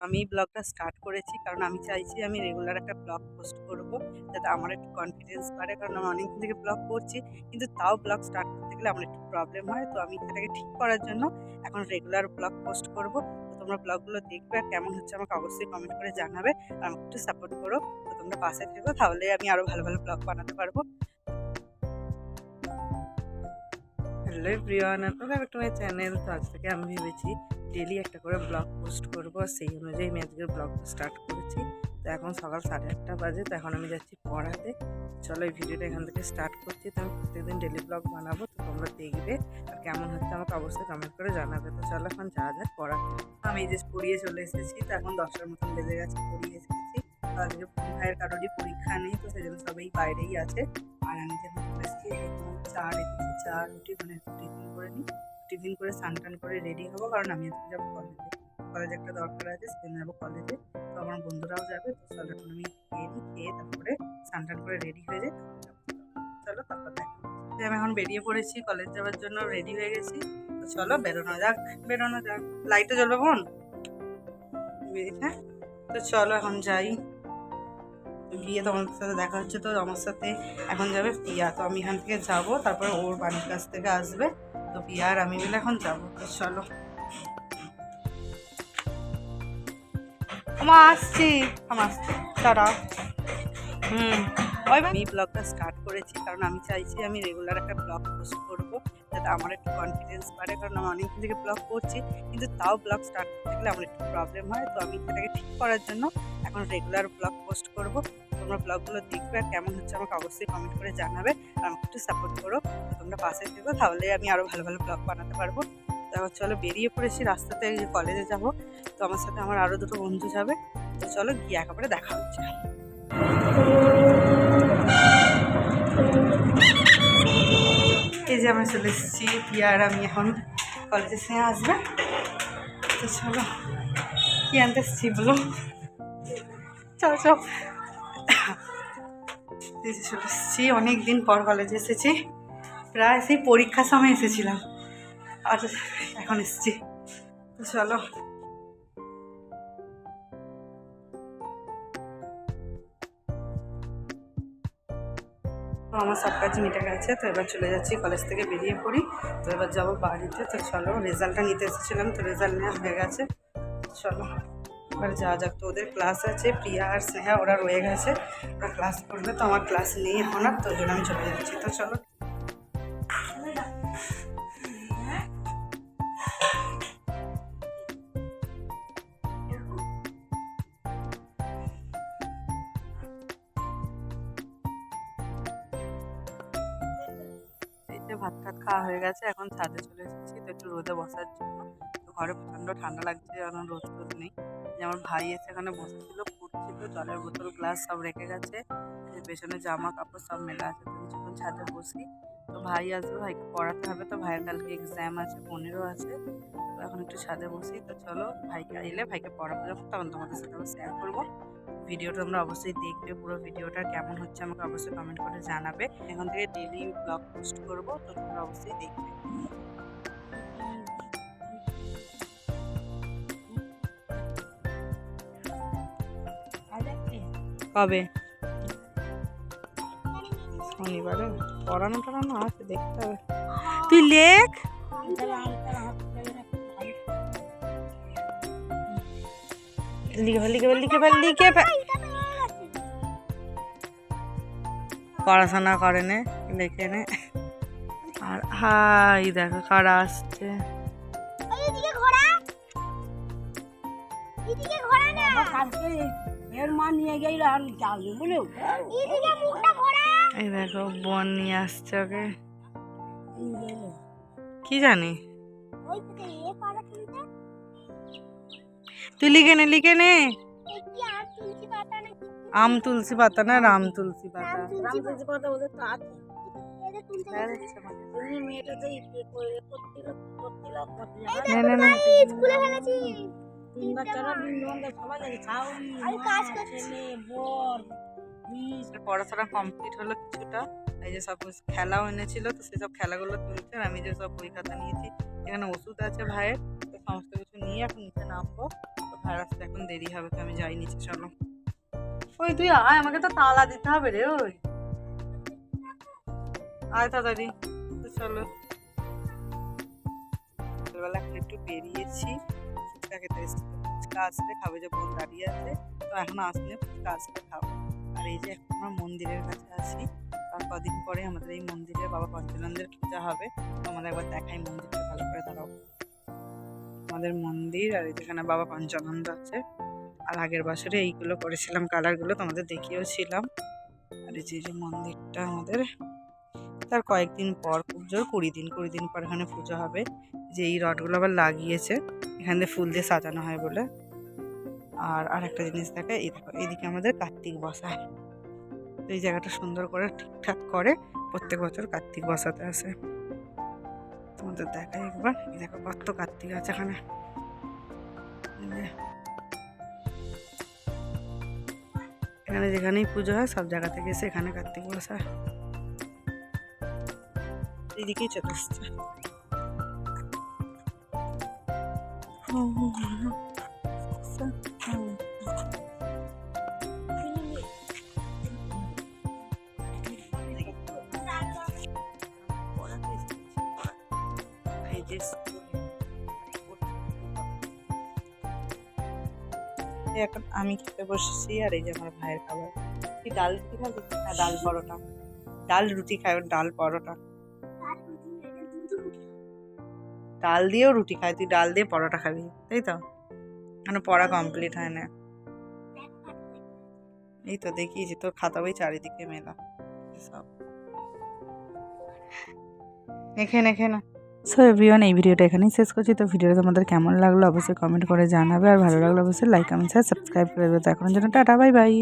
আমি ব্লগটা স্টার্ট করেছি। কারণ আমি চাইছি আমি রেগুলার একটা ব্লগ পোস্ট করব, যাতে আমার একটু কনফিডেন্স বাড়ে। কারণ আমি অনেকদিন থেকে ব্লগ করছি, কিন্তু তাও ব্লগ স্টার্ট করতে গেলে আমার একটু প্রবলেম হয়। তো আমি সেটাকে ঠিক করার জন্য এখন রেগুলার ব্লগ পোস্ট করব। তো তোমরা ব্লগগুলো দেখবে আর কেমন হচ্ছে আমাকে অবশ্যই কমেন্ট করে জানাবে। আর আমাকে একটু সাপোর্ট করো। তো তোমরা পাশে থেকো, তাহলে আমি আরও ভালো ভালো ব্লগ বানাতে পারব। Hello everyone welcome back to my channel তো আজ থেকে আমি ভেবেছি ডেলি একটা করে ব্লগ পোস্ট করব সেই অনুযায়ী আমি আজকের ব্লগটা স্টার্ট করেছি। তো এখন সকাল সাড়ে আটটা বাজে, তো এখন আমি যাচ্ছি পড়াতে। চলো এই ভিডিওটা এখান থেকে স্টার্ট করছি, তো আমি প্রত্যেকদিন ডেলি ব্লগ বানাবো, তো তোমরা দেখবে আর কেমন হচ্ছে আমাকে অবশ্যই কমেন্ট করে জানাবে। তো চলো এখন যা যাক পড়াতে। আমি এই যে পড়িয়ে চলে এসেছি, তো এখন দশটার মতন বেজে গেছে, পড়িয়ে এসেছি। তো আজকে ভাইয়ের কারোরই পরীক্ষা নেই, তো সেই জন্য সবাই বাইরেই আছে। আর আমি যেমন এসেছি এরকম চা রেখেছি চা রুটি মানে টিফিন করে নিই। টিফিন করে স্নান টান করে রেডি হব, কারণ আমি আজকে যাব কলেজে কলেজে একটা দরকার আছে, সেজন্য যাব কলেজে তো আমার বন্ধুরাও যাবে, তো চলো এখন আমি খেয়ে নিই, খেয়ে তারপরে স্নান টান করে রেডি হয়ে যাই চলো, তারপর দেখা আমি এখন বেরিয়ে পড়েছি কলেজ যাওয়ার জন্য রেডি হয়ে গেছি। তো চলো, বেরোনো যাক বেরোনো যাক। লাইটে জ্বলবে বোন? হ্যাঁ? তো চলো এখন যাই। গিয়ে তোমার সাথে দেখা হচ্ছে, তো আমার সাথে এখন যাবে প্রিয়া তো আমি এখান থেকে যাব, তারপরে ওর বাড়ির কাছ থেকে আসবে। তো পিয়া আর আমি মিলে এখন যাব চলো। আমার আসছি। আমার আসছি। তারা হুম। আমি ব্লগটা স্টার্ট করেছি কারণ আমি চাইছি আমি রেগুলার একটা ব্লগ পোস্ট করব যাতে আমার একটু কনফিডেন্স বাড়ে কারণ আমি অনেকদিন থেকে ব্লগ করছি কিন্তু তাও ব্লগ স্টার্ট করতে গেলে আমার একটু প্রবলেম হয়। তো আমি সেটাকে ঠিক করার জন্য এখন রেগুলার ব্লগ পোস্ট করব। তোমরা ব্লগগুলো দেখবে আর কেমন হচ্ছে আমাকে অবশ্যই কমেন্ট করে জানাবে আর আমাকে একটু সাপোর্ট করো। তোমরা পাশে থেকো তাহলে আমি আরও ভালো ভালো ব্লগ বানাতে পারব। তারপর চলো বেরিয়ে পড়েছি রাস্তাতে কলেজে যাব। তো আমার সাথে আমার আরও দুটো বন্ধু যাবে। তো চলো গিয়ে একেবারে দেখা হচ্ছে। এই যে আমরা চলে এসেছি পিয়া আর আমি এখন কলেজে সে আসবে? তো চলো, কি আনতে এসেছি বলো? চলো চলো। চলে এসেছি অনেক দিন পর কলেজে এসেছি। প্রায় সেই পরীক্ষার সময় এসেছিলাম। আর এখন এসেছি। তো চলো। আমার সব কাজ মিটে গেছে তো এবার চলে যাচ্ছি কলেজ থেকে বেরিয়ে পড়ি। তো এবার যাব বাড়িতে, তো চলো রেজাল্টটা নিতে এসেছিলাম, তো রেজাল্ট নেওয়া হয়ে গেছে। চলো, এবার যা যাক, তো ওদের ক্লাস আছে, প্রিয়া আর স্নেহা, ওরা রয়ে গেছে। ওরা ক্লাস করবে, তো আমার ক্লাস নেই এখন আর, তো জন্য আমি চলে যাচ্ছি। তো চলো। যে ভাত টাত খাওয়া হয়ে গেছে, এখন ছাদে চলে এসেছি তো একটু রোদে বসার জন্য। তো ঘরে প্রচণ্ড ঠান্ডা লাগছে কারণ রোদ টোদ নেই। যে আমার ভাই এসে এখানে বসেছিল পড়ছিল জলের বোতল, গ্লাস সব রেখে গেছে। পেছনে জামা কাপড় সব মেলা আছে, তো কিছুক্ষণ ছাদে বসি। তো ভাই আসবে, ভাইকে পড়াতে হবে তো, ভাইয়ের কালকে এক্সাম আছে, পনেরো আছে। তো এখন একটু ছাদে বসি, তো চলো ভাইকে এলে ভাইকে পড়াবো, যখন তখন তোমাদের সাথে শেয়ার করব। ভিডিওটা তোমরা অবশ্যই দেখবে, পুরো ভিডিওটা কেমন হচ্ছে আমাকে অবশ্যই কমেন্ট করে জানাবে। এখন থেকে ডেলি ব্লগ পোস্ট করব, তো তোমরা অবশ্যই দেখবে। কবে? শনিবারে? পড়ানো টড়ানো আছে, দেখতে হবে। তুই লেখ! লিখে ফেল লিখে ফেল লিখে ফেল লিখে ফেল। পড়াশোনা করে নে লিখে নে। আর হাই দেখো কারা আসছে। এই দেখো বোন নিয়ে আসছে ওকে। কি জানি? তুই লিখে নে লিখে নে। আম তুলসী পাতা না রাম তুলসী পাতা। ওদের তো আছে পড়াশোনা কমপ্লিট হলো কিছুটা। এই যে সব খেলাও এনেছিল তো সেসব খেলাগুলো তুলছে আর আমি যে সব বই খাতা নিয়েছি এখানে ওষুধ আছে ভাইয়ের তো সমস্ত কিছু নিয়ে এখন নিচে নামবো। আর আসতে এখন দেরি হবে তো আমি যাই নিচে চলো। ওই তুই আয় আমাকে তো তালা দিতে হবে রে ওই। আয় তাড়াতাড়ি তো চলো। সকালবেলা এখন একটু বেরিয়েছি ফুচকা খেতে এসেছি ফুচকা আসলে খাবে যে বোন দাঁড়িয়ে আছে তো এখন আসলে ফুচকা আসলে খাব। আর এই যে এখন আমরা মন্দিরের কাছে আছি আর কদিন পরে আমাদের এই মন্দিরে বাবা পঞ্চানন্দের পূজা হবে তো আমাদের একবার দেখাই মন্দিরটা ভালো করে দাঁড়াও। আমাদের মন্দির আর যেখানে বাবা পঞ্চানন্দ আছে। আর আগের বছরে এইগুলো করেছিলাম, কালারগুলো তোমাদের দেখিয়েওছিলাম আর এই যে মন্দিরটা আমাদের, তার কয়েকদিন পর খুব জোর কুড়ি দিন কুড়ি দিন পর এখানে পুজো হবে। যে এই রডগুলো আবার লাগিয়েছে, এখান ফুল দিয়ে সাজানো হয় বলে। আর আর একটা জিনিস দেখে, এই দেখো, এইদিকে আমাদের কার্তিক বসায়। এই জায়গাটা সুন্দর করে ঠিকঠাক করে প্রত্যেক বছর কার্তিক বসাতে আসে। তোমাদের দেখাই একবার এই দেখো কত কার্তিক আছে এখানে এই যে। এখানে যেখানেই পুজো হয় সব জায়গা থেকে এসে এখানে কার্তিক বসায় এইদিকেই চলে আসছে এই যে school। এই এখন আমি খেতে বসেছি, আর এই যে আমার ভাইয়ের খাবার। কি ডাল রুটি খাবি না, ডাল পরোটা। ডাল রুটি ওর ডাল পরোটা। ডাল দিয়েও রুটি খায়, তুই ডাল দিয়ে পরোটা খাবি, তাই তো? মানে পড়া কমপ্লিট হয় না। এই তো দেখি যে তোর খাতা বই চারিদিকে মেলা। সব এখানে এখানে। সো এভরিওয়ান এই ভিডিওটা এখানেই শেষ করছি। তো ভিডিওটা তোমাদের কেমন লাগল অবশ্যই কমেন্ট করে জানাবে। আর ভালো লাগল অবশ্যই লাইক কমেন্ট সাবস্ক্রাইব করে দেবে। তো এখন জন্য টাটা বাই বাই